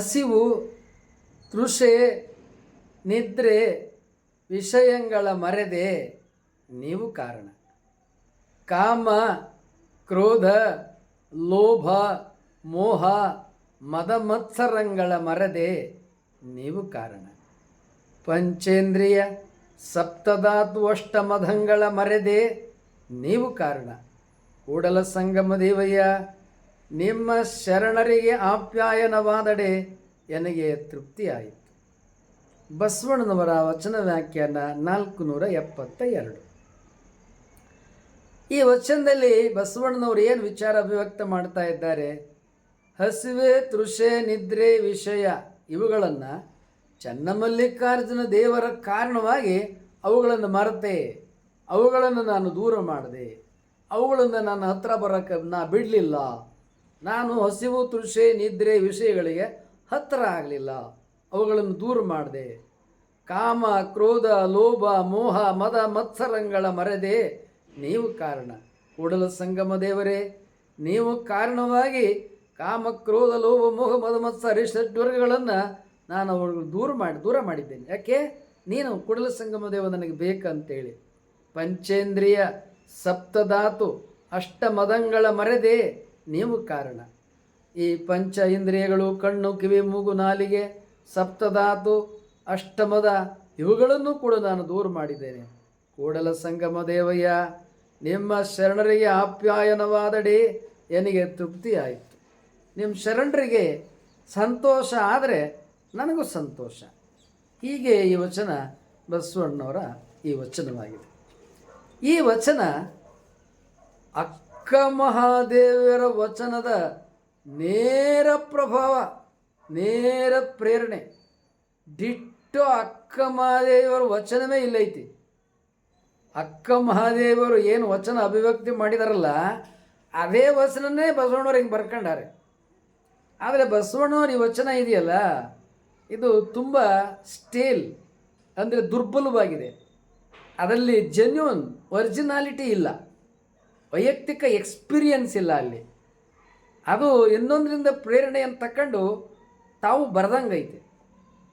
ಹಸಿವು, ತೃಷೆ, ನಿದ್ರೆ, ವಿಷಯಗಳ ಮರೆದೆ ನೀವು ಕಾರಣ. ಕಾಮ, ಕ್ರೋಧ, ಲೋಭ, ಮೋಹ ಮದಮತ್ಸರಂಗಳ ಮರದೆ ನೀವು ಕಾರಣ. ಪಂಚೇಂದ್ರಿಯ, ಸಪ್ತಧಾತು ಅಷ್ಟಮಧಂಗಳ ಮರೆದೆ ನೀವು ಕಾರಣ. ಕೂಡಲ ಸಂಗಮ ದೇವಯ್ಯ ನಿಮ್ಮ ಶರಣರಿಗೆ ಆಪ್ಯಾಯನವಾದಡೆ ನನಗೆ ತೃಪ್ತಿಯಾಯಿತು. ಬಸವಣ್ಣನವರ ವಚನ ವ್ಯಾಖ್ಯಾನ ನಾಲ್ಕು ನೂರ ಎಪ್ಪತ್ತ ಎರಡು ಈ ವಚನದಲ್ಲಿ ಬಸವಣ್ಣನವರು ಏನು ವಿಚಾರ ಅಭಿವ್ಯಕ್ತ ಮಾಡ್ತಾ ಇದ್ದಾರೆ? ಹಸಿವೆ, ತೃಷೆ, ನಿದ್ರೆ, ವಿಷಯ ಇವುಗಳನ್ನು ಚನ್ನಮಲ್ಲಿಕಾರ್ಜುನ ದೇವರ ಕಾರಣವಾಗಿ ಅವುಗಳನ್ನು ಮರೆತೆ, ಅವುಗಳನ್ನು ನಾನು ದೂರ ಮಾಡಿದೆ, ಅವುಗಳನ್ನು ನನ್ನ ಹತ್ರ ಬರೋಕ್ಕೆ ನಾ ಬಿಡಲಿಲ್ಲ ನಾನು ಹಸಿವು, ತುಳಸಿ, ನಿದ್ರೆ ವಿಷಯಗಳಿಗೆ ಹತ್ತಿರ ಆಗಲಿಲ್ಲ. ಅವುಗಳನ್ನು ದೂರ ಮಾಡಿದೆ. ಕಾಮ, ಕ್ರೋಧ, ಲೋಭ, ಮೋಹ, ಮದ, ಮತ್ಸರಂಗಳ ಮರೆದೆ ನೀವು ಕಾರಣ. ಕೂಡಲ ಸಂಗಮ ದೇವರೇ, ನೀವು ಕಾರಣವಾಗಿ ಕಾಮ, ಕ್ರೋಧ, ಲೋಭ, ಮೋಹ, ಮದ, ಮತ್ಸರ ಷಡ್ವರ್ಗಗಳನ್ನು ನಾನು ಅವುಗಳು ದೂರ ಮಾಡಿ, ದೂರ ಮಾಡಿದ್ದೇನೆ. ಯಾಕೆ? ನೀನು ಕೂಡಲ ಸಂಗಮ ದೇವ ನನಗೆ ಬೇಕಂತೇಳಿ. ಪಂಚೇಂದ್ರಿಯ ಸಪ್ತಧಾತು ಅಷ್ಟಮದಂಗಳ ಮರೆದೆ ನೀವು ಕಾರಣ. ಈ ಪಂಚ ಇಂದ್ರಿಯಗಳು ಕಣ್ಣು, ಕಿವಿ, ಮೂಗು, ನಾಲಿಗೆ, ಸಪ್ತಧಾತು, ಅಷ್ಟಮದ ಇವುಗಳನ್ನು ಕೂಡ ನಾನು ದೂರ ಮಾಡಿದ್ದೇನೆ. ಕೂಡಲ ಸಂಗಮ ದೇವಯ್ಯ, ನಿಮ್ಮ ಶರಣರಿಗೆ ಆಪ್ಯಾಯನವಾದಡಿ ನನಗೆ ತೃಪ್ತಿ ಆಯಿತು ನಿಮ್ಮ ಶರಣರಿಗೆ ಸಂತೋಷ ಆದರೆ ನನಗೂ ಸಂತೋಷ. ಹೀಗೆ ಈ ವಚನ ಬಸವಣ್ಣವರ ಈ ವಚನವಾಗಿದೆ. ಈ ವಚನ ಅಕ್ಕ ಮಹಾದೇವರ ವಚನದ ನೇರ ಪ್ರಭಾವ, ನೇರ ಪ್ರೇರಣೆ. ದಿಟ್ಟು ಅಕ್ಕ ಮಹಾದೇವರ ವಚನವೇ ಇಲ್ಲೈತಿ. ಅಕ್ಕ ಮಹಾದೇವರು ಏನು ವಚನ ಅಭಿವ್ಯಕ್ತಿ ಮಾಡಿದಾರಲ್ಲ, ಅದೇ ವಚನನೇ ಬಸವಣ್ಣವ್ರು ಹಿಂಗೆ ಬರ್ಕೊಂಡಾರೆ. ಆದರೆ ಬಸವಣ್ಣವ್ರ ಈ ವಚನ ಇದೆಯಲ್ಲ, ಇದು ತುಂಬ ಸ್ಟೇಲ್ ಅಂದರೆ ದುರ್ಬಲವಾಗಿದೆ. ಅದರಲ್ಲಿ ಜೆನ್ಯೂನ್ ಒರಿಜಿನಾಲಿಟಿ ಇಲ್ಲ. ವೈಯಕ್ತಿಕ ಎಕ್ಸ್ಪೀರಿಯನ್ಸ್ ಇಲ್ಲ ಅಲ್ಲಿ. ಅದು ಇನ್ನೊಂದರಿಂದ ಪ್ರೇರಣೆಯನ್ನು ತಕೊಂಡು ತಾವು ಬರ್ದಂಗೈತೆ.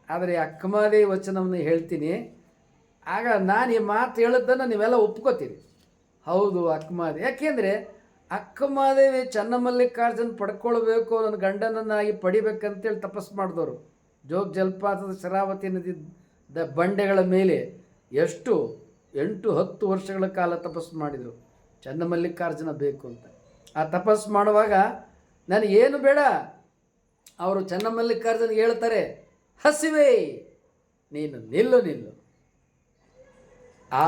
ಆದರೆ ಅಕ್ಕಮಾದೇ ವಚನವನ್ನು ಹೇಳ್ತೀನಿ. ಆಗ ನಾನು ಈ ಮಾತು ಹೇಳಿದ್ದನ್ನು ನೀವೆಲ್ಲ ಒಪ್ಕೋತೀರಿ. ಹೌದು ಅಕ್ಕಮಾದೇ. ಯಾಕೆಂದರೆ ಅಕ್ಕಮಾದೇವಿ ಚನ್ನಮಲ್ಲಿಕಾರ್ಜುನ್ ಪಡ್ಕೊಳ್ಬೇಕು ನನ್ನ ಗಂಡನನ್ನಾಗಿ ಪಡಿಬೇಕಂತೇಳಿ ತಪಸ್ಸು ಮಾಡಿದವರು. ಜೋಗ ಜಲಪಾತದ ಶರಾವತಿ ನದಿ ದ ಬಂಡೆಗಳ ಮೇಲೆ ಎಷ್ಟು ಎಂಟು ಹತ್ತು ವರ್ಷಗಳ ಕಾಲ ತಪಸ್ಸು ಮಾಡಿದರು. ಚನ್ನಮಲ್ಲಿಕಾರ್ಜುನ ಬೇಕು ಅಂತ. ಆ ತಪಸ್ಸು ಮಾಡುವಾಗ ನನಗೇನು ಬೇಡ? ಅವರು ಚನ್ನಮಲ್ಲಿಕಾರ್ಜುನ ಹೇಳ್ತಾರೆ, ಹಸಿವೆ, ನೀನು ನಿಲ್ಲು ನಿಲ್ಲು. ಆ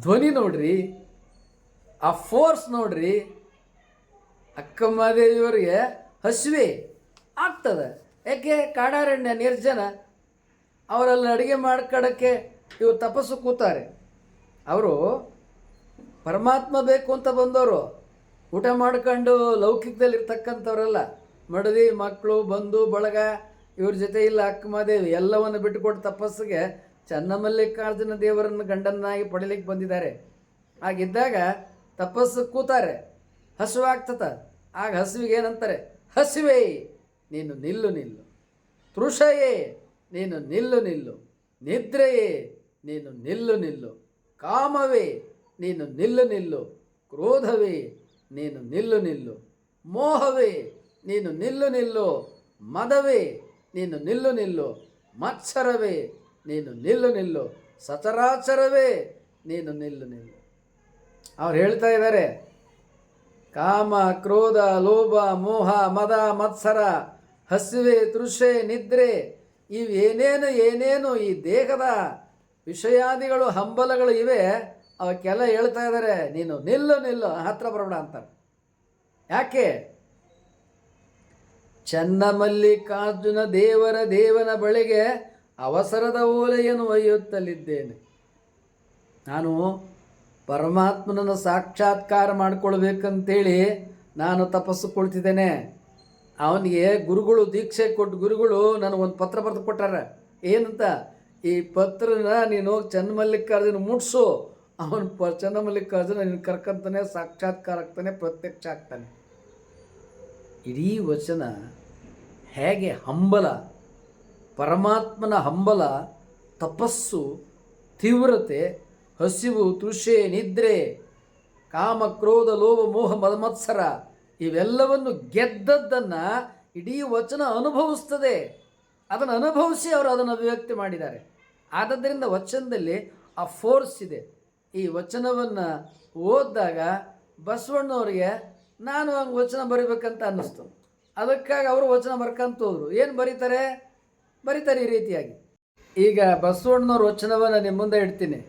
ಧ್ವನಿ ನೋಡ್ರಿ, ಆ ಫೋರ್ಸ್ ನೋಡ್ರಿ ಅಕ್ಕಮ್ಮದೇವಿಯವರಿಗೆ ಹಸಿವೆ ಆಗ್ತದೆ. ಯಾಕೆ? ಕಾಡಾರಣ್ಯ ನಿರ್ಜನ ಅವರಲ್ಲಿ ಅಡುಗೆ ಮಾಡ್ಕೊಡೋಕ್ಕೆ ಇವರು ತಪಸ್ಸು ಕೂತಾರೆ. ಅವರು ಪರಮಾತ್ಮ ಬೇಕು ಅಂತ ಬಂದವರು. ಊಟ ಮಾಡ್ಕೊಂಡು ಲೌಕಿಕದಲ್ಲಿ ಇರ್ತಕ್ಕಂಥವ್ರಲ್ಲ ಮಡದಿ ಮಕ್ಕಳು ಬಂಧು, ಬಳಗ, ಇವ್ರ ಜೊತೆ ಇಲ್ಲ ಅಕ್ಕಮಹಾದೇವಿ, ಎಲ್ಲವನ್ನು ಬಿಟ್ಟುಕೊಟ್ಟು ತಪಸ್ಸಿಗೆ ಚನ್ನಮಲ್ಲಿಕಾರ್ಜುನ ದೇವರನ್ನು ಗಂಡನ್ನಾಗಿ ಪಡಿಲಿಕ್ಕೆ ಬಂದಿದ್ದಾರೆ. ಹಾಗಿದ್ದಾಗ ತಪಸ್ಸು ಕೂತಾರೆ. ಹಸುವಾಗ್ತದ ಆಗ ಹಸುವಿಗೆ ಏನಂತಾರೆ? ಹಸುವೇ, ನೀನು ನಿಲ್ಲು ನಿಲ್ಲು. ತೃಷಯೇ, ನೀನು ನಿಲ್ಲು ನಿಲ್ಲು. ನಿದ್ರೆಯೇ, ನೀನು ನಿಲ್ಲು ನಿಲ್ಲು. ಕಾಮವೇ ನೀನು ನಿಲ್ಲು ನಿಲ್ಲು. ಕ್ರೋಧವೇ, ನೀನು ನಿಲ್ಲು ನಿಲ್ಲು. ಮೋಹವೇ, ನೀನು ನಿಲ್ಲು ನಿಲ್ಲು. ಮದವೇ, ನೀನು ನಿಲ್ಲು ನಿಲ್ಲು. ಮತ್ಸರವೇ, ನೀನು ನಿಲ್ಲು ನಿಲ್ಲು. ಸಚರಾಚರವೇ, ನೀನು ನಿಲ್ಲು ನಿಲ್ಲು. ಅವ್ರು ಹೇಳ್ತಾ ಇದ್ದಾರೆ, ಕಾಮ, ಕ್ರೋಧ, ಲೋಭ, ಮೋಹ, ಮದ, ಮತ್ಸರ, ಹಸಿವೆ, ತೃಷೆ, ನಿದ್ರೆ ಇವೇನೇನು ಏನೇನು ಈ ದೇಹದ ವಿಷಯಾದಿಗಳು, ಹಂಬಲಗಳು ಇವೆ ಅವಕ್ಕೆಲ್ಲ ಹೇಳ್ತಾ ಇದ್ದಾರೆ ನೀನು ನಿಲ್ಲು ನಿಲ್ಲು ಹತ್ರ ಬರಬೇಡ ಅಂತಾರೆ. ಯಾಕೆ? ಚನ್ನಮಲ್ಲಿಕಾರ್ಜುನ ದೇವರ ದೇವನ ಬಳಿಗೆ ಅವಸರದ ಓಲೆಯನ್ನು ಒಯ್ಯುತ್ತಲಿದ್ದೇನೆ. ನಾನು ಪರಮಾತ್ಮನನ್ನು ಸಾಕ್ಷಾತ್ಕಾರ ಮಾಡಿಕೊಳ್ಬೇಕಂತೇಳಿ ನಾನು ತಪಸ್ಸು ಕೊಳ್ತಿದ್ದೇನೆ. ಅವನಿಗೆ ಗುರುಗಳು ದೀಕ್ಷೆ ಕೊಟ್ಟು, ಗುರುಗಳು ನನಗೊಂದು ಪತ್ರ ಬರೆದು ಕೊಟ್ಟಾರ. ಏನಂತ? ಈ ಪತ್ರನ ನೀನು ಹೋಗಿ ಚನ್ನಮಲ್ಲಿಕಾರ್ಜುನ ಮುಟ್ಸು. ಅವನು ಪ ಚನ್ನಮಲ್ಲಿಕಾರ್ಜುನ ನಿನ್ನ ಕರ್ಕಂತಾನೆ, ಸಾಕ್ಷಾತ್ಕಾರ ಆಗ್ತಾನೆ, ಪ್ರತ್ಯಕ್ಷ ಆಗ್ತಾನೆ. ಇಡೀ ವಚನ ಹೇಗೆ ಹಂಬಲ, ಪರಮಾತ್ಮನ ಹಂಬಲ, ತಪಸ್ಸು, ತೀವ್ರತೆ, ಹಸಿವು, ತೃಷೆ, ನಿದ್ರೆ, ಕಾಮ, ಕ್ರೋಧ, ಲೋಭ, ಮೋಹ ಮದಮತ್ಸರ ಇವೆಲ್ಲವನ್ನು ಗೆದ್ದದ್ದನ್ನು ಇಡೀ ವಚನ ಅನುಭವಿಸ್ತದೆ. ಅದನ್ನು ಅನುಭವಿಸಿ ಅವರು ಅದನ್ನು ಅಭಿವ್ಯಕ್ತಿ ಮಾಡಿದ್ದಾರೆ. ಆದ್ದರಿಂದ ವಚನದಲ್ಲಿ ಆ ಫೋರ್ಸ್ ಇದೆ. ಈ ವಚನವನ್ನು ಓದಿದಾಗ ಬಸವಣ್ಣವ್ರಿಗೆ, ನಾನು ಹಂಗೆ ವಚನ ಬರಿಬೇಕಂತ ಅನ್ನಿಸ್ತು. ಅದಕ್ಕಾಗಿ ಅವರು ವಚನ ಬರ್ಕಂತ ಹೋದ್ರು. ಏನು ಬರೀತಾರೆ? ಬರೀತಾರೆ ಈ ರೀತಿಯಾಗಿ. ಈಗ ಬಸವಣ್ಣನವ್ರ ವಚನವನ್ನು ನಿಮ್ಮ ಮುಂದೆ ಇಡ್ತೀನಿ.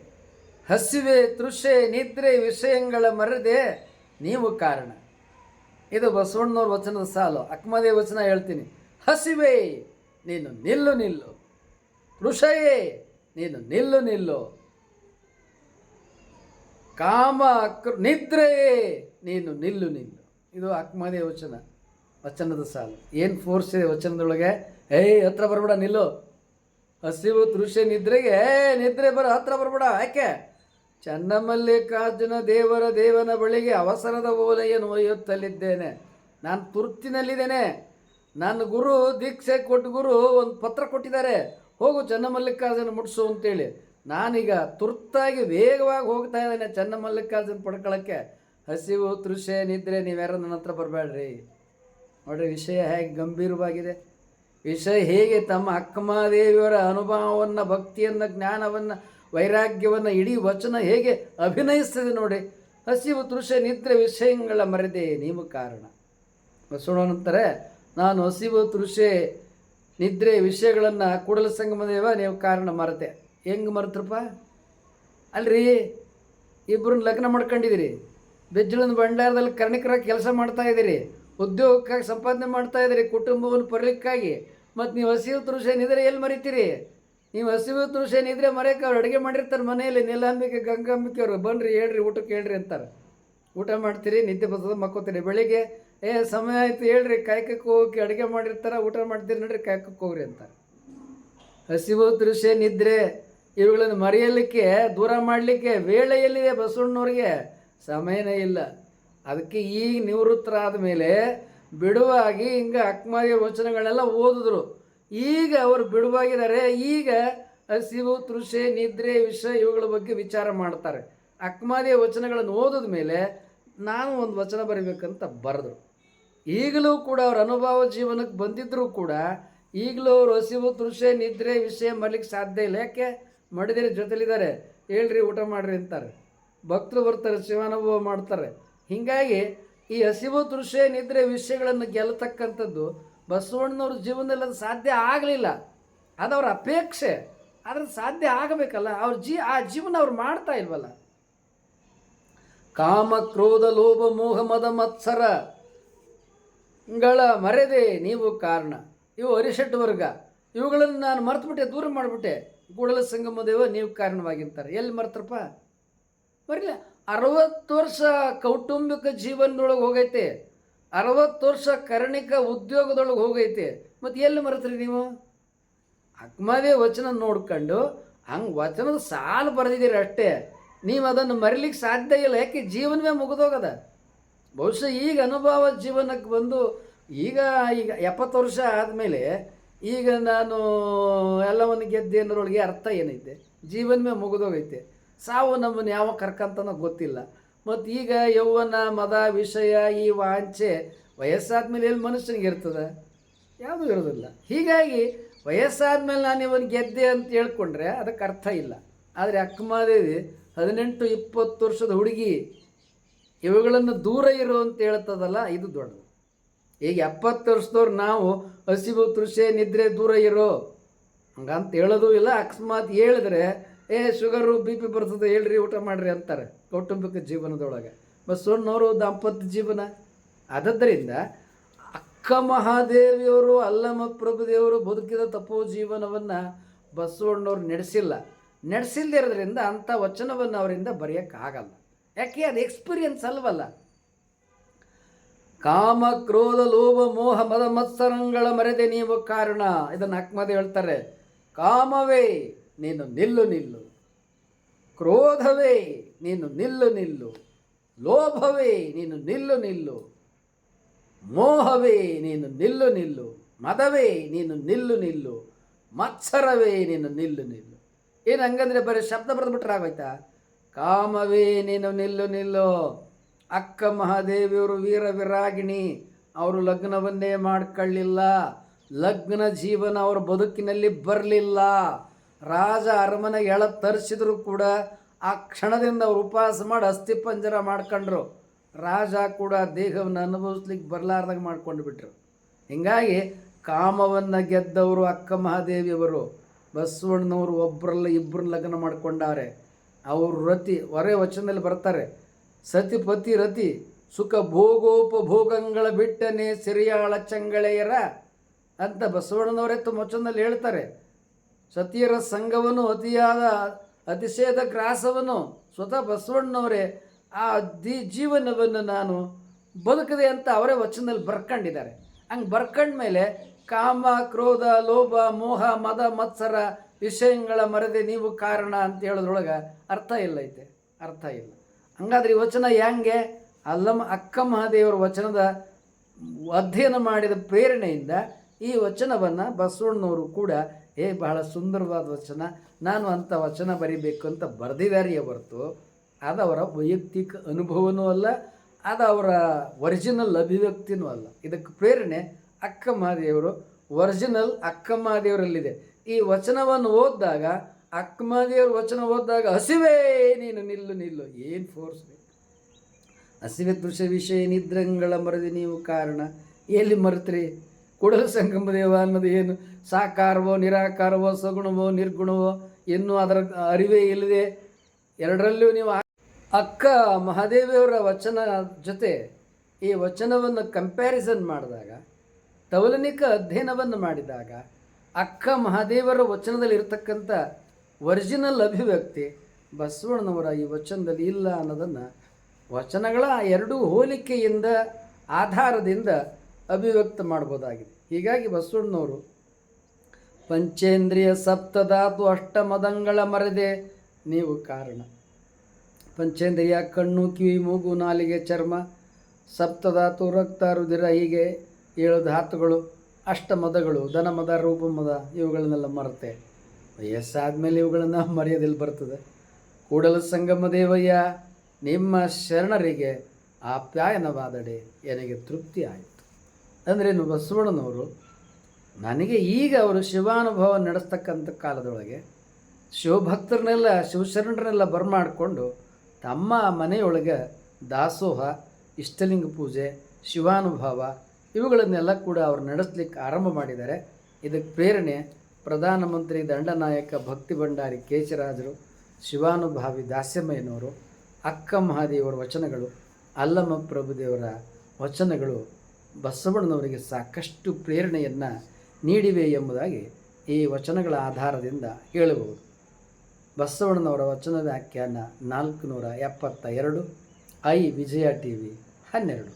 ಹಸಿವೆ, ತೃಷೆ, ನಿದ್ರೆ, ವಿಷಯಗಳ ಮರದೆ ನೀವು ಕಾರಣ. ಇದು ಬಸವಣ್ಣನವ್ರ ವಚನದ ಸಾಲು. ಅಕ್ಮದೇ ವಚನ ಹೇಳ್ತೀನಿ. ಹಸಿವೆ, ನೀನು ನಿಲ್ಲು ನಿಲ್ಲು. ತೃಷಯೇ, ನೀನು ನಿಲ್ಲು ನಿಲ್ಲು. ಕಾಮ ಅಕ್ರ ನಿದ್ರೆಯೇ, ನೀನು ನಿಲ್ಲು ನಿಲ್ಲು. ಇದು ಅಕ್ಮದೇ ವಚನ, ವಚನದ ಸಾಲು. ಏನು ಫೋರ್ಸ್ ಇದೆ ವಚನದೊಳಗೆ? ಏಯ್, ಹತ್ರ ಬರ್ಬೇಡ, ನಿಲ್ಲು. ಹಸಿವು ತೃಷೆ ನಿದ್ರೆಗೆ ಏ ನಿದ್ರೆ ಬರ, ಹತ್ರ ಬರಬೇಡ, ಯಾಕೆ? ಚನ್ನಮಲ್ಲಿಕಾರ್ಜುನ ದೇವರ ದೇವನ ಬಳಿಗೆ ಅವಸರದ ಓಲೆಯನ್ನು ಒಯ್ಯುತ್ತಲಿದ್ದೇನೆ. ನಾನು ತುರ್ತಿನಲ್ಲಿದ್ದೇನೆ. ನನ್ನ ಗುರು, ದೀಕ್ಷೆ ಕೊಟ್ಟು ಗುರು, ಒಂದು ಪತ್ರ ಕೊಟ್ಟಿದ್ದಾರೆ. ಹೋಗು ಚನ್ನಮಲ್ಲಿಕಾರ್ಜುನ ಮುಟ್ಸು ಅಂತೇಳಿ. ನಾನೀಗ ತುರ್ತಾಗಿ ವೇಗವಾಗಿ ಹೋಗ್ತಾ ಇದ್ದೇನೆ ಚನ್ನಮಲ್ಲಿಕಾರ್ಜುನ ಪಡ್ಕೊಳ್ಳೋಕ್ಕೆ ಹಸಿವು, ತೃಷೆ, ನಿದ್ರೆ ನೀವ್ಯಾರು ನನ್ನ ಹತ್ರ ಬರಬೇಡ್ರಿ ನೋಡ್ರಿ, ವಿಷಯ ಹೇಗೆ ಗಂಭೀರವಾಗಿದೆ. ವಿಷಯ ಹೇಗೆ ತಮ್ಮ ಅಕ್ಕಮಾದೇವಿಯವರ ಅನುಭವವನ್ನು, ಭಕ್ತಿಯನ್ನು, ಜ್ಞಾನವನ್ನು, ವೈರಾಗ್ಯವನ್ನು, ಇಡೀ ವಚನ ಹೇಗೆ ಅಭಿನಯಿಸ್ತದೆ ನೋಡಿ. ಹಸಿವು, ತೃಷೆ, ನಿದ್ರೆ ವಿಷಯಗಳ ಮರೆದೆ ನೀವು ಕಾರಣ. ಬಸವಣ್ಣನಂತಾರೆ ನಾನು ಹಸಿವು, ತೃಷೆ, ನಿದ್ರೆ ವಿಷಯಗಳನ್ನು ಕೂಡಲ ಸಂಗಮದೇವ, ನೀವು ಕಾರಣ ಮರೆತೆ. ಹೆಂಗೆ ಮರೆತ್ರಪ್ಪ? ಅಲ್ರಿ ಇಬ್ಬರನ್ನ ಲಗ್ನ ಮಾಡ್ಕೊಂಡಿದ್ದೀರಿ ಬೆಜ್ಜಳನ ಭಂಡಾರದಲ್ಲಿ ಕರ್ಣಿಕರಾಗಿ ಕೆಲಸ ಮಾಡ್ತಾ ಇದ್ದೀರಿ ಉದ್ಯೋಗಕ್ಕಾಗಿ ಸಂಪಾದನೆ ಮಾಡ್ತಾ ಇದ್ದೀರಿ ಕುಟುಂಬವನ್ನು ಪರಲಿಕ್ಕಾಗಿ. ಮತ್ತು ನೀವು ಹಸಿವು ತೃಷೇನಿದ್ರೆ ಎಲ್ಲಿ ಮರಿತೀರಿ? ನೀವು ಹಸಿವು ತೃಷೇನಿದ್ರೆ ಮರೆಯಕ್ಕೆ ಅವ್ರು ಅಡುಗೆ ಮಾಡಿರ್ತಾರೆ ಮನೆಯಲ್ಲಿ. ನೀಲಾಂಬಿಕೆ, ಗಂಗಾಂಬಿಕೆ ಅವರು ಬನ್ನಿರಿ ಹೇಳ್ರಿ ಊಟಕ್ಕೆ ಹೇಳ್ರಿ ಅಂತಾರೆ. ಊಟ ಮಾಡ್ತೀರಿ, ನಿದ್ದೆ ಬರ್ತದೆ, ಮಕ್ಕೋತೀರಿ. ಬೆಳಿಗ್ಗೆ, ಏ, ಸಮಯ ಆಯಿತು, ಹೇಳ್ರಿ, ಕಾಯ್ಕಕ್ಕೆ ಹೋಗಿ ಅಡುಗೆ ಮಾಡಿರ್ತಾರೆ, ಊಟ ಮಾಡ್ತೀರಿ, ನೋಡ್ರಿ, ಕಾಯ್ಕಕ್ಕೆ ಹೋಗ್ರಿ ಅಂತಾರೆ. ಹಸಿವು ತುರುಷ ನಿದ್ರೆ ಇವುಗಳನ್ನು ಮರೆಯಲಿಕ್ಕೆ, ದೂರ ಮಾಡಲಿಕ್ಕೆ ವೇಳೆ ಎಲ್ಲಿದೆ ಬಸವಣ್ಣವ್ರಿಗೆ ಸಮಯನೇ ಇಲ್ಲ. ಅದಕ್ಕೆ ಈಗ ನಿವೃತ್ತರಾದ ಮೇಲೆ ಬಿಡುವಾಗಿ ಹಿಂಗೆ ಅಕ್ಮಾದಿಯ ವಚನಗಳೆಲ್ಲ ಓದಿದ್ರು. ಈಗ ಅವರು ಬಿಡುವಾಗಿದ್ದಾರೆ. ಈಗ ಹಸಿವು, ತೃಷೆ, ನಿದ್ರೆ, ವಿಷ ಇವುಗಳ ಬಗ್ಗೆ ವಿಚಾರ ಮಾಡ್ತಾರೆ. ಅಕ್ಮಾದಿಯ ವಚನಗಳನ್ನು ಓದಿದ ಮೇಲೆ ನಾನು ಒಂದು ವಚನ ಬರೀಬೇಕಂತ ಬರೆದ್ರು. ಈಗಲೂ ಕೂಡ ಅವ್ರ ಅನುಭವ ಜೀವನಕ್ಕೆ ಬಂದಿದ್ದರೂ ಕೂಡ ಈಗಲೂ ಅವರು ಹಸಿವು, ತೃಷೆ, ನಿದ್ರೆ, ವಿಷಯ ಮರಲಿಕ್ಕೆ ಸಾಧ್ಯ ಇಲ್ಲ. ಯಾಕೆ? ಮಡಿದಿರ ಜೊತೆಲಿದ್ದಾರೆ. ಹೇಳ್ರಿ, ಊಟ ಮಾಡ್ರಿ ಅಂತಾರೆ. ಭಕ್ತರು ಬರ್ತಾರೆ, ಶಿವಾನುಭವ ಮಾಡ್ತಾರೆ. ಹೀಗಾಗಿ ಈ ಹಸಿವು, ತೃಷೆ, ನಿದ್ರೆ ವಿಷಯಗಳನ್ನು ಗೆಲ್ಲತಕ್ಕಂಥದ್ದು ಬಸವಣ್ಣನವ್ರ ಜೀವನದಲ್ಲಿ ಅದು ಸಾಧ್ಯ ಆಗಲಿಲ್ಲ. ಅದು ಅವ್ರ ಅಪೇಕ್ಷೆ. ಆದರೆ ಸಾಧ್ಯ ಆಗಬೇಕಲ್ಲ, ಅವ್ರ ಜೀ, ಆ ಜೀವನ ಅವ್ರು ಮಾಡ್ತಾ ಇಲ್ವಲ್ಲ. ಕಾಮ, ಕ್ರೋಧ, ಲೋಭ, ಮೋಹ, ಮದ, ಮತ್ಸರ ಗಳ ಮರೆದೆ ನೀವು ಕಾರಣ. ಇವು ಅರಿಷಟ್ ವರ್ಗ. ಇವುಗಳನ್ನು ನಾನು ಮರೆತುಬಿಟ್ಟೆ, ದೂರ ಮಾಡಿಬಿಟ್ಟೆ. ಕೂಡಲ ಸಂಗಮ ದೇವ, ನೀವು ಕಾರಣವಾಗಿರ್ತಾರೆ. ಎಲ್ಲಿ ಮರ್ತರಪ್ಪ? ಬರಲಿಲ್ಲ ಅರವತ್ತು ವರ್ಷ ಕೌಟುಂಬಿಕ ಜೀವನದೊಳಗೆ ಹೋಗೈತೆ. ಅರವತ್ತು ವರ್ಷ ಕರ್ಣಿಕ ಉದ್ಯೋಗದೊಳಗೆ ಹೋಗೈತೆ. ಮತ್ತು ಎಲ್ಲಿ ಮರೆತ್ರಿ ನೀವು? ಅಕ್ಮದೇ ವಚನ ನೋಡ್ಕೊಂಡು ಹಂಗೆ ವಚನದ ಸಾಲು ಬರೆದಿದ್ದೀರಿ ಅಷ್ಟೇ. ನೀವು ಅದನ್ನು ಮರಿಲಿಕ್ಕೆ ಸಾಧ್ಯ ಇಲ್ಲ. ಯಾಕೆ? ಜೀವನವೇ ಮುಗಿದೋಗದ. ಬಹುಶಃ ಈಗ ಅನುಭವ ಜೀವನಕ್ಕೆ ಬಂದು ಈಗ ಈಗ ಎಪ್ಪತ್ತು ವರ್ಷ ಆದಮೇಲೆ ಈಗ ನಾನು ಎಲ್ಲವನ್ನು ಗೆದ್ದೆ ಅನ್ನೋರೊಳಗೆ ಅರ್ಥ ಏನೈತೆ? ಜೀವನವೇ ಮುಗಿದೋಗೈತೆ. ಸಾವು ನಮ್ಮನ್ನು ಯಾವ ಕರ್ಕಂತನೋ ಗೊತ್ತಿಲ್ಲ. ಮತ್ತು ಈಗ ಯೌವನ, ಮದ, ವಿಷಯ, ಈ ವಾಂಚೆ ವಯಸ್ಸಾದ್ಮೇಲೆ ಎಲ್ಲಿ ಮನುಷ್ಯನಿಗೆ ಇರ್ತದೆ? ಯಾವುದೂ ಇರೋದಿಲ್ಲ. ಹೀಗಾಗಿ ವಯಸ್ಸಾದ್ಮೇಲೆ ನಾನು ಇವನು ಗೆದ್ದೆ ಅಂತ ಹೇಳ್ಕೊಂಡ್ರೆ ಅದಕ್ಕೆ ಅರ್ಥ ಇಲ್ಲ. ಆದರೆ ಅಕ್ಕಮಾದೇವಿ ಹದಿನೆಂಟು ಇಪ್ಪತ್ತು ವರ್ಷದ ಹುಡುಗಿ, ಇವುಗಳನ್ನು ದೂರ ಇರು ಅಂತ ಹೇಳ್ತದಲ್ಲ, ಇದು ದೊಡ್ಡದು. ಈಗ ಎಪ್ಪತ್ತು ವರ್ಷದವ್ರು ನಾವು ಹಸಿವು, ತೃಷೆ, ನಿದ್ರೆ ದೂರ ಇರೋ. ಹಂಗಂತ ಹೇಳೋದು ಇಲ್ಲ, ಅಕಸ್ಮಾತ್ ಹೇಳಿದ್ರೆ, ಏ ಶುಗರು ಬಿ ಪಿ ಬರ್ತದೆ, ಹೇಳ್ರಿ, ಊಟ ಮಾಡ್ರಿ ಅಂತಾರೆ ಕೌಟುಂಬಿಕ ಜೀವನದೊಳಗೆ. ಬಸವಣ್ಣವರು ದಾಂಪತ್ಯ ಜೀವನ. ಆದದ್ದರಿಂದ ಅಕ್ಕ ಮಹಾದೇವಿಯವರು ಅಲ್ಲಮ ಪ್ರಭುದೇವರು ಬದುಕಿದ ತಪೋ ಜೀವನವನ್ನು ಬಸವಣ್ಣವ್ರು ನಡೆಸಿಲ್ಲ. ನಡೆಸಿಲ್ಲದೆ ಇರೋದ್ರಿಂದ ಅಂಥ ವಚನವನ್ನು ಅವರಿಂದ ಬರೆಯೋಕ್ಕಾಗಲ್ಲ. ಯಾಕೆ? ಅದು ಎಕ್ಸ್ಪೀರಿಯನ್ಸ್ ಅಲ್ವಲ್ಲ. ಕಾಮ ಕ್ರೋಧ ಲೋಭ, ಮೋಹ, ಮದ, ಮತ್ಸರಂಗಳ ಮರೆದೆ ನೀವು ಕಾರಣ. ಇದನ್ನು ಅಕ್ಮದ ಹೇಳ್ತಾರೆ. ಕಾಮವೇ, ನೀನು ನಿಲ್ಲು ನಿಲ್ಲು. ಕ್ರೋಧವೇ, ನೀನು ನಿಲ್ಲು ನಿಲ್ಲು. ಲೋಭವೇ, ನೀನು ನಿಲ್ಲು ನಿಲ್ಲು. ಮೋಹವೇ, ನೀನು ನಿಲ್ಲು ನಿಲ್ಲು. ಮದವೇ, ನೀನು ನಿಲ್ಲು ನಿಲ್ಲು. ಮತ್ಸರವೇ, ನೀನು ನಿಲ್ಲು ನಿಲ್ಲು. ಏನು ಹಂಗಂದ್ರೆ ಬರೀ ಶಬ್ದ ಬರೆದ್ಬಿಟ್ರೆ ಆಗೋಯ್ತಾ? ಕಾಮವೇ, ನೀನು ನಿಲ್ಲು ನಿಲ್ಲು. ಅಕ್ಕ ಮಹಾದೇವಿಯವರು ವೀರ ವಿರಾಗಿಣಿ, ಅವರು ಲಗ್ನವನ್ನೇ ಮಾಡ್ಕೊಳ್ಳಿಲ್ಲ. ಲಗ್ನ ಜೀವನ ಅವ್ರ ಬದುಕಿನಲ್ಲಿ ಬರಲಿಲ್ಲ. ರಾಜ ಅರಮನೆ ಎಳ ತರಿಸಿದ್ರು ಕೂಡ ಆ ಕ್ಷಣದಿಂದ ಅವ್ರು ಉಪವಾಸ ಮಾಡಿ ಅಸ್ಥಿಪಂಜರ ಮಾಡ್ಕೊಂಡ್ರು. ರಾಜ ಕೂಡ ದೇಹವನ್ನು ಅನುಭವಿಸ್ಲಿಕ್ಕೆ ಬರಲಾರ್ದಂಗೆ ಮಾಡ್ಕೊಂಡು ಬಿಟ್ರು. ಹೀಗಾಗಿ ಕಾಮವನ್ನು ಗೆದ್ದವರು ಅಕ್ಕ ಮಹಾದೇವಿಯವರು, ಬಸವಣ್ಣನವರು ಒಬ್ಬರಲ್ಲ ಇಬ್ಬರನ್ನ ಲಗ್ನ ಮಾಡ್ಕೊಂಡಾರೆ. ಅವರು ರತಿ, ಹೊರೆ ವಚನದಲ್ಲಿ ಬರ್ತಾರೆ ಸತಿಪತಿ ರತಿ ಸುಖ ಭೋಗೋಪಭೋಗಗಳ ಬಿಟ್ಟನೆ ಸಿರಿಯಾಳ ಚಂಗಳೆಯರ ಅಂತ ಬಸವಣ್ಣನವರೇ ತುಂಬ ಚಂದಲ್ಲಿ ಹೇಳ್ತಾರೆ. ಸತಿಯರ ಸಂಘವನ್ನು ಅತಿಯಾದ ಅತಿಶಯದ ಗ್ರಾಸವನ್ನು ಸ್ವತಃ ಬಸವಣ್ಣನವರೇ ಆ ದಿ ಜೀವನವನ್ನು ನಾನು ಬದುಕದೆ ಅಂತ ಅವರೇ ವಚನದಲ್ಲಿ ಬರ್ಕೊಂಡಿದ್ದಾರೆ. ಹಂಗೆ ಬರ್ಕೊಂಡ್ಮೇಲೆ ಕಾಮ, ಕ್ರೋಧ, ಲೋಭ, ಮೋಹ, ಮದ, ಮತ್ಸರ ವಿಷಯಗಳ ಮರದೆ ನೀವು ಕಾರಣ ಅಂತ ಹೇಳೋದ್ರೊಳಗೆ ಅರ್ಥ ಇಲ್ಲ ಐತೆ ಅರ್ಥ ಇಲ್ಲ. ಹಂಗಾದ್ರೆ ಈ ವಚನ ಹೆಂಗೆ? ಅಲ್ಲಮ್ಮ, ಅಕ್ಕ ಮಹಾದೇವರ ವಚನದ ಅಧ್ಯಯನ ಮಾಡಿದ ಪ್ರೇರಣೆಯಿಂದ ಈ ವಚನವನ್ನು ಬಸವಣ್ಣನವರು ಕೂಡ, ಏ, ಬಹಳ ಸುಂದರವಾದ ವಚನ. ನಾನು ಅಂಥ ವಚನ ಬರಿಬೇಕು ಅಂತ ಬರೆದಿದ್ದಾರೆಯೇ ಹೊರತು. ಅದು ಅವರ ವೈಯಕ್ತಿಕ ಅನುಭವನೂ ಅಲ್ಲ, ಅದು ಅವರ ಒರಿಜಿನಲ್ ಅಭಿವ್ಯಕ್ತಿನೂ ಅಲ್ಲ. ಇದಕ್ಕೆ ಪ್ರೇರಣೆ ಅಕ್ಕ ಮಹಾದೇವರು ಒರಿಜಿನಲ್ ಅಕ್ಕ ಮಹಾದೇವರಲ್ಲಿದೆ. ಈ ವಚನವನ್ನು ಓದಿದಾಗ ಅಕ್ಕ ಮಹಾದೇವ್ರ ವಚನ ಓದಿದಾಗ ಹಸಿವೆ, ನೀನು ನಿಲ್ಲು ನಿಲ್ಲು. ಏನು ಫೋರ್ಸ್ ಬೇಕು? ಹಸಿವೆ ದೃಶ ವಿಷಯ ನಿದ್ರಂಗಳ ಮರದಿ ನೀವು ಕಾರಣ. ಎಲ್ಲಿ ಮರೆತ್ರಿ? ಕೂಡಲ ಸಂಗಮ ದೇವ ಅನ್ನೋದು ಏನು? ಸಾಕಾರವೋ, ನಿರಾಕಾರವೋ, ಸಗುಣವೋ, ನಿರ್ಗುಣವೋ ಇನ್ನೂ ಅದರ ಅರಿವೇ ಇಲ್ಲದೆ ಎರಡರಲ್ಲೂ ನೀವು ಅಕ್ಕ ಮಹಾದೇವಿಯವರ ವಚನ ಜೊತೆ ಈ ವಚನವನ್ನು ಕಂಪ್ಯಾರಿಸನ್ ಮಾಡಿದಾಗ ತೌಲನಿಕ ಅಧ್ಯಯನವನ್ನು ಮಾಡಿದಾಗ, ಅಕ್ಕ ಮಹಾದೇವರ ವಚನದಲ್ಲಿ ಇರತಕ್ಕಂಥ ಒರಿಜಿನಲ್ ಅಭಿವ್ಯಕ್ತಿ ಬಸವಣ್ಣನವರ ಈ ವಚನದಲ್ಲಿ ಇಲ್ಲ ಅನ್ನೋದನ್ನು ವಚನಗಳ ಎರಡೂ ಹೋಲಿಕೆಯಿಂದ ಆಧಾರದಿಂದ ಅಭಿವ್ಯಕ್ತ ಮಾಡ್ಬೋದಾಗಿದೆ. ಹೀಗಾಗಿ ಬಸವಣ್ಣನವರು, ಪಂಚೇಂದ್ರಿಯ ಸಪ್ತಧಾತು ಅಷ್ಟಮದಂಗಳ ಮರೆದೆ ನೀವು ಕಾರಣ. ಪಂಚೇಂದ್ರಿಯ ಕಣ್ಣು, ಕಿವಿ, ಮೂಗು, ನಾಲಿಗೆ, ಚರ್ಮ, ಸಪ್ತಧಾತು, ರಕ್ತ, ರುದಿರ, ಹೀಗೆ ಏಳು ಧಾತುಗಳು, ಅಷ್ಟಮದಗಳು, ಧನಮದ, ರೂಪಮದ ಇವುಗಳನ್ನೆಲ್ಲ ಮರೆತೆ. ವಯಸ್ಸಾದ್ಮೇಲೆ ಇವುಗಳನ್ನು ಮರೆಯೋದಿಲ್ಲ ಬರ್ತದೆ. ಕೂಡಲ ಸಂಗಮ ದೇವಯ್ಯ, ನಿಮ್ಮ ಶರಣರಿಗೆ ಆಪ್ಯಾಯನವಾದಡೆ ನನಗೆ ತೃಪ್ತಿ ಆಯಿತು. ಅಂದ್ರೇನು ಬಸವಣ್ಣನವರು, ನನಗೆ ಈಗ ಅವರು ಶಿವಾನುಭವ ನಡೆಸ್ತಕ್ಕಂಥ ಕಾಲದೊಳಗೆ ಶಿವಭಕ್ತರನ್ನೆಲ್ಲ, ಶಿವಶರಣರನ್ನೆಲ್ಲ ಬರಮಾಡಿಕೊಂಡು ತಮ್ಮ ಮನೆಯೊಳಗೆ ದಾಸೋಹ, ಇಷ್ಟಲಿಂಗ ಪೂಜೆ, ಶಿವಾನುಭವ ಇವುಗಳನ್ನೆಲ್ಲ ಕೂಡ ಅವರು ನಡೆಸಲಿಕ್ಕೆ ಆರಂಭ ಮಾಡಿದ್ದಾರೆ ಇದಕ್ಕೆ ಪ್ರೇರಣೆ ಪ್ರಧಾನಮಂತ್ರಿ ದಂಡನಾಯಕ ಭಕ್ತಿ ಭಂಡಾರಿ ಕೇಶರಾಜರು, ಶಿವಾನುಭಾವಿ ದಾಸ್ಯಮ್ಮಯ್ಯನವರು ಅಕ್ಕ ಮಹಾದೇವರ ವಚನಗಳು, ಅಲ್ಲಮ್ಮ ಪ್ರಭುದೇವರ ವಚನಗಳು ಬಸವಣ್ಣನವರಿಗೆ ಸಾಕಷ್ಟು ಪ್ರೇರಣೆಯನ್ನು ನೀಡಿವೆ ಎಂಬುದಾಗಿ ಈ ವಚನಗಳ ಆಧಾರದಿಂದ ಹೇಳಬಹುದು. ಬಸವಣ್ಣನವರ ವಚನ ವ್ಯಾಖ್ಯಾನ ನಾಲ್ಕುನೂರ ಎಪ್ಪತ್ತ ಎರಡು ಐ ವಿಜಯ ಟಿ ವಿ ಹನ್ನೆರಡು.